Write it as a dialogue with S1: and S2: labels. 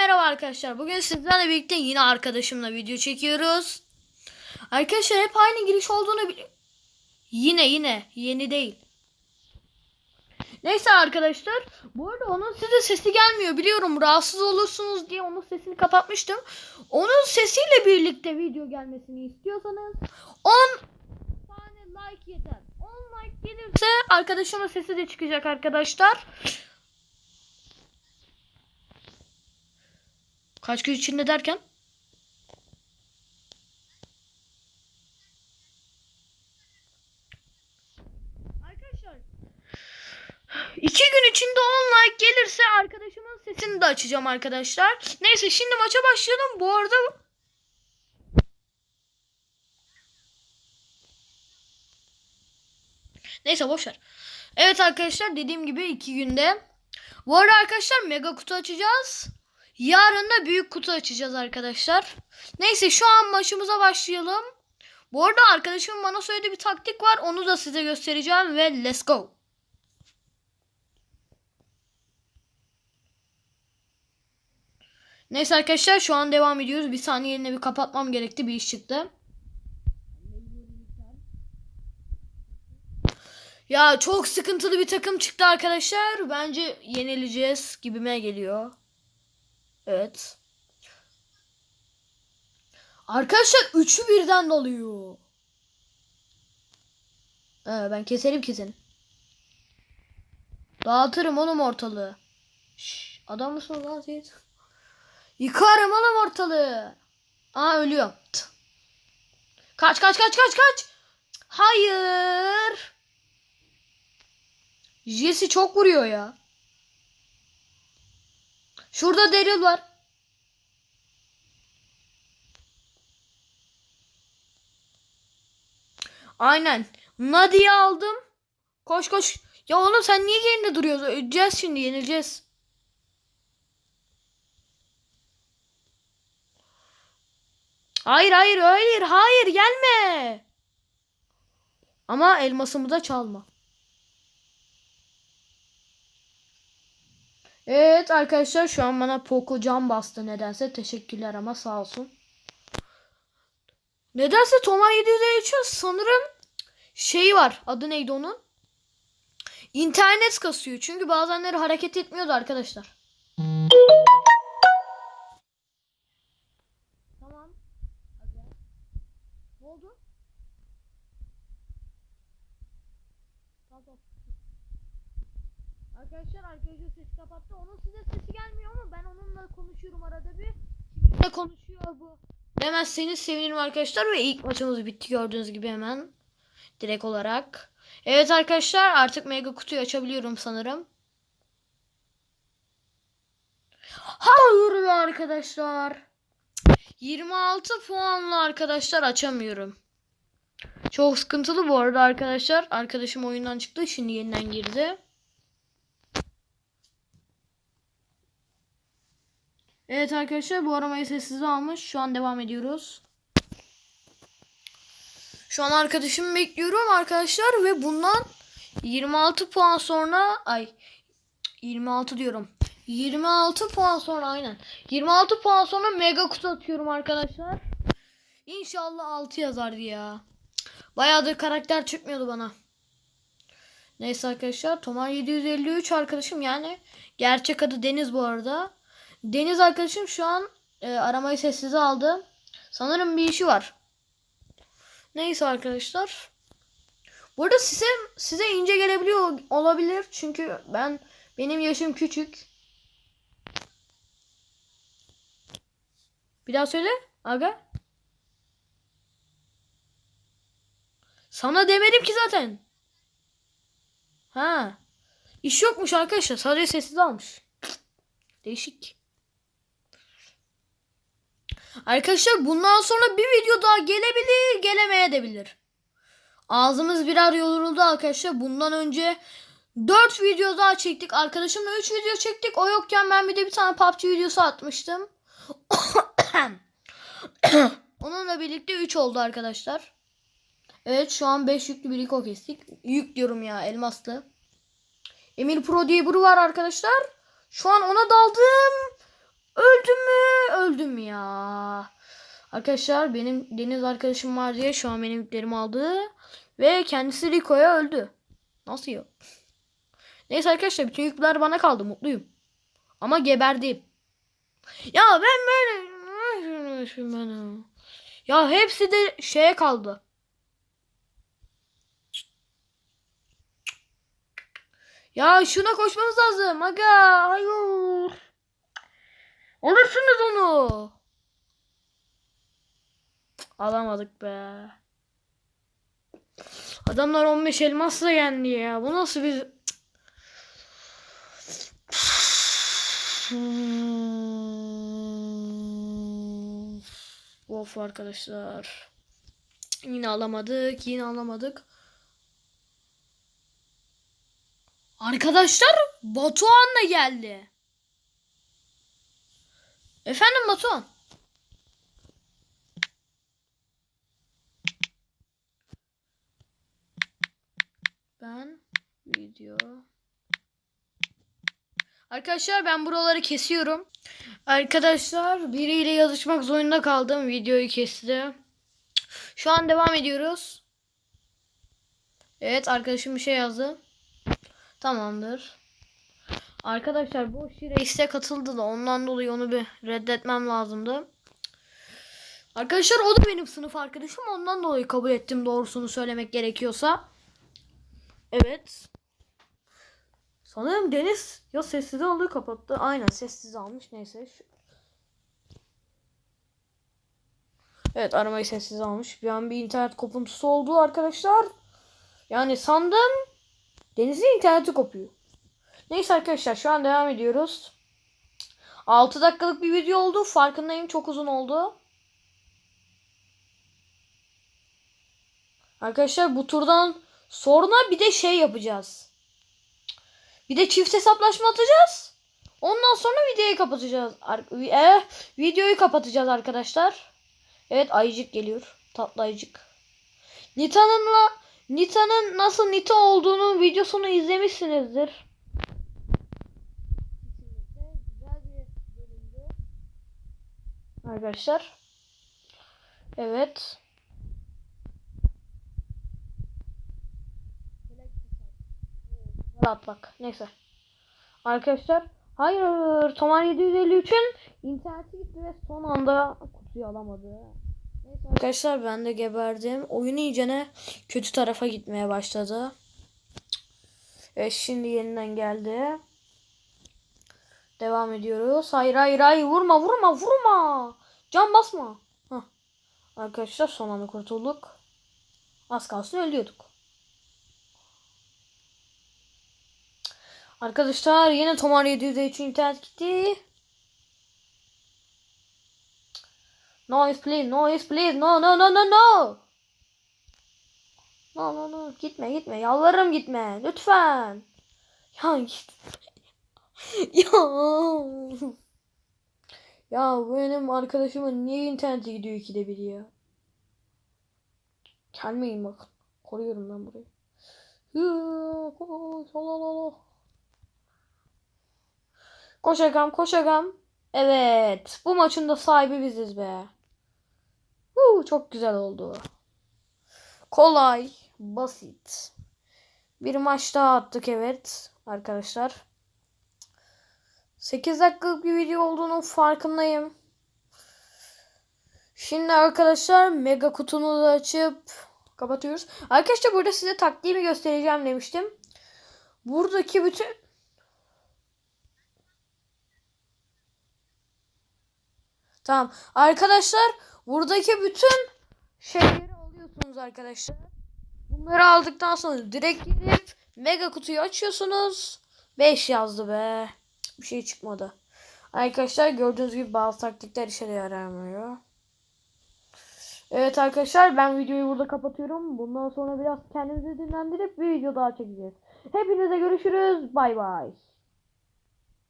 S1: merhaba arkadaşlar. Bugün sizlerle birlikte yine arkadaşımla video çekiyoruz. Arkadaşlar hep aynı giriş olduğunu bili- Yine yine yeni değil. Neyse arkadaşlar. Bu arada onun size sesi gelmiyor biliyorum. Rahatsız olursunuz diye onun sesini kapatmıştım. Onun sesiyle birlikte video gelmesini istiyorsanız 10 tane like yeter. 10 like gelirse arkadaşımın sesi de çıkacak arkadaşlar. Kaç gün içinde derken? Arkadaşlar iki gün içinde 10 like gelirse arkadaşımın sesini de açacağım arkadaşlar. Neyse şimdi maça başlayalım. Bu arada Neyse boşver. Evet arkadaşlar dediğim gibi iki günde. Bu arada arkadaşlar mega kutu açacağız. Yarın da büyük kutu açacağız arkadaşlar. Neyse şu an maçımıza başlayalım. Bu arada arkadaşımın bana söylediği bir taktik var. Onu da size göstereceğim ve let's go. Neyse arkadaşlar şu an devam ediyoruz. Bir saniye yerine bir kapatmam gerekti. Bir iş çıktı. Ya çok sıkıntılı bir takım çıktı arkadaşlar. Bence yenileceğiz gibime geliyor. Evet. Arkadaşlar üçü birden doluyor. Ee, ben keserim ki seni. Dağıtırım oğlum ortalığı. Şş, adam mısın lan siz? Yıkarım oğlum ortalığı. Aa ölüyor. Kaç kaç kaç kaç kaç. Hayır. Jesse çok vuruyor ya. Şurada Daryl var. Aynen. Nadia'yı aldım. Koş koş. Ya oğlum sen niye yerinde duruyorsun? Öleceğiz şimdi yenileceğiz. Hayır hayır hayır hayır gelme. Ama elmasımı da çalma. Evet arkadaşlar şu an bana Poco can bastı nedense. Teşekkürler ama sağ olsun. Nedense Tomar 753'ün sanırım şeyi var. Adı neydi onun? İnternet kasıyor. Çünkü bazenleri hareket etmiyordu arkadaşlar. Tamam. Hadi. Ne oldu? Tamam, tamam. Arkadaşlar arkadaşlar sesi kapattı. Onun size sesi gelmiyor ama ben onunla konuşuyorum arada bir. Kiminle konuşuyor bu? Demezseniz sevinirim arkadaşlar ve ilk maçımız bitti gördüğünüz gibi hemen. Direkt olarak. Evet arkadaşlar artık mega kutuyu açabiliyorum sanırım. Hayır arkadaşlar. 26 puanla arkadaşlar açamıyorum. Çok sıkıntılı bu arada arkadaşlar. Arkadaşım oyundan çıktı. Şimdi yeniden girdi. Evet arkadaşlar bu aramayı sessize almış. Şu an devam ediyoruz. Şu an arkadaşımı bekliyorum arkadaşlar ve bundan 26 puan sonra ay 26 diyorum. 26 puan sonra aynen. 26 puan sonra mega kutu atıyorum arkadaşlar. İnşallah 6 yazar ya. Bayağıdır karakter çıkmıyordu bana. Neyse arkadaşlar Tomar 753 arkadaşım yani gerçek adı Deniz bu arada. Deniz arkadaşım şu an e, aramayı sessize aldı. Sanırım bir işi var. Neyse arkadaşlar. Burada size size ince gelebiliyor olabilir çünkü ben benim yaşım küçük. Bir daha söyle aga. Sana demedim ki zaten. Ha. İş yokmuş arkadaşlar. Sadece sessiz almış. Değişik. Arkadaşlar bundan sonra bir video daha gelebilir, gelemeyebilir. Ağzımız birer yoruldu arkadaşlar. Bundan önce 4 video daha çektik. Arkadaşımla 3 video çektik. O yokken ben bir de bir tane PUBG videosu atmıştım. Onunla birlikte 3 oldu arkadaşlar. Evet şu an 5 yüklü bir Rico kestik. Yük diyorum ya elmaslı. Emir Pro diye biri var arkadaşlar. Şu an ona daldım. Öldüm Arkadaşlar benim Deniz arkadaşım var diye şu an benim yüklerimi aldı. Ve kendisi Rico'ya öldü. Nasıl ya? Neyse arkadaşlar bütün yükler bana kaldı. Mutluyum. Ama geberdim. Ya ben böyle... Ya hepsi de şeye kaldı. Ya şuna koşmamız lazım. Aga hayır. Alırsınız onu. Alamadık be. Adamlar 15 elmasla yendi ya. Bu nasıl bir... of arkadaşlar. Yine alamadık. Yine alamadık. Arkadaşlar Batuhan da geldi. Efendim Batuhan. Ben video. Arkadaşlar ben buraları kesiyorum. Arkadaşlar biriyle yazışmak zorunda kaldım. Videoyu kesti. Şu an devam ediyoruz. Evet arkadaşım bir şey yazdı. Tamamdır. Arkadaşlar bu reiste katıldı da ondan dolayı onu bir reddetmem lazımdı. Arkadaşlar o da benim sınıf arkadaşım ondan dolayı kabul ettim doğrusunu söylemek gerekiyorsa. Evet. Sanırım Deniz ya sessiz aldı kapattı. Aynen sessiz almış neyse. Şu... Evet aramayı sessiz almış. Bir an bir internet kopuntusu oldu arkadaşlar. Yani sandım Deniz'in interneti kopuyor. Neyse arkadaşlar şu an devam ediyoruz. 6 dakikalık bir video oldu. Farkındayım çok uzun oldu. Arkadaşlar bu turdan sonra bir de şey yapacağız. Bir de çift hesaplaşma atacağız. Ondan sonra videoyu kapatacağız. E, videoyu kapatacağız arkadaşlar. Evet ayıcık geliyor. Tatlı ayıcık. Nita'nınla Nita'nın nasıl Nita olduğunu videosunu izlemişsinizdir. Arkadaşlar. Evet. Rahat bak. Neyse. Arkadaşlar. Hayır. Tomar 753'ün interneti gitti ve son anda kutuyu alamadı. Neyse arkadaşlar ben de geberdim. Oyun iyicene kötü tarafa gitmeye başladı. Evet şimdi yeniden geldi. Devam ediyoruz. Hayır hayır hayır vurma vurma vurma. Can basma. Heh. Arkadaşlar son anda kurtulduk. Az kalsın ölüyorduk. Arkadaşlar yine Tomar 703 internet gitti. Noise please, noise please. No no no no no. No no no. Gitme gitme. Yalvarırım gitme. Lütfen. Ya git. ya. Ya benim arkadaşımın niye internete gidiyor ikide bir ya? Gelmeyin bakın. Koruyorum ben burayı. Koş agam koş agam. Evet. Bu maçın da sahibi biziz be. Huu, çok güzel oldu. Kolay. Basit. Bir maç daha attık evet. Arkadaşlar. 8 dakikalık bir video olduğunun farkındayım. Şimdi arkadaşlar mega kutumuzu açıp kapatıyoruz. Arkadaşlar burada size taktiğimi göstereceğim demiştim. Buradaki bütün Tamam. Arkadaşlar buradaki bütün şeyleri alıyorsunuz arkadaşlar. Bunları aldıktan sonra direkt gidip mega kutuyu açıyorsunuz. 5 yazdı be. Bir şey çıkmadı. Arkadaşlar gördüğünüz gibi bazı taktikler işe de yaramıyor. Evet arkadaşlar ben videoyu burada kapatıyorum. Bundan sonra biraz kendimizi dinlendirip bir video daha çekeceğiz. Hepinize görüşürüz. Bay bay.